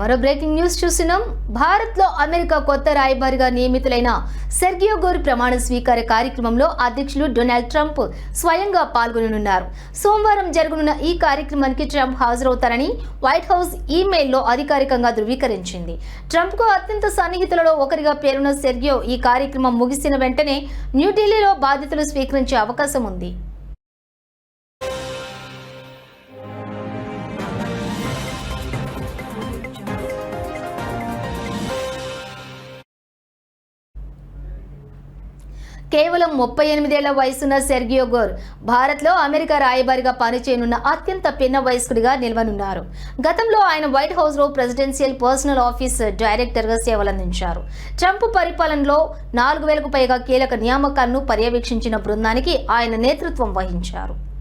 మరో breaking news చూసినాం భారత్లో అమెరికా కొత్త రాయబారిగా నియమితులైన సెర్గియో గోర్ ప్రమాణ స్వీకార కార్యక్రమంలో అధ్యక్షులు డొనాల్డ్ ట్రంప్ స్వయంగా పాల్గొననున్నారు. సోమవారం జరగనున్న ఈ కార్యక్రమానికి ట్రంప్ హాజరవుతారని వైట్ హౌస్ ఈమెయిల్లో అధికారికంగా ధృవీకరించింది. ట్రంప్కు అత్యంత సన్నిహితులలో ఒకరిగా పేరున్న సెర్గియో ఈ కార్యక్రమం ముగిసిన వెంటనే న్యూఢిల్లీలో బాధ్యతలు స్వీకరించే అవకాశం ఉంది. కేవలం ముప్పై ఎనిమిదేళ్ళ వయసున్న సెర్గియో గోర్ భారత్లో అమెరికా రాయబారిగా పనిచేయనున్న అత్యంత పిన్న వయస్కుడిగా నిలవనున్నారు. గతంలో ఆయన వైట్ హౌస్లో ప్రెసిడెన్షియల్ పర్సనల్ ఆఫీస్ డైరెక్టర్గా సేవలందించారు. ట్రంప్ పరిపాలనలో నాలుగు వేలకు పైగా కీలక నియామకాలను పర్యవేక్షించిన బృందానికి ఆయన నేతృత్వం వహించారు.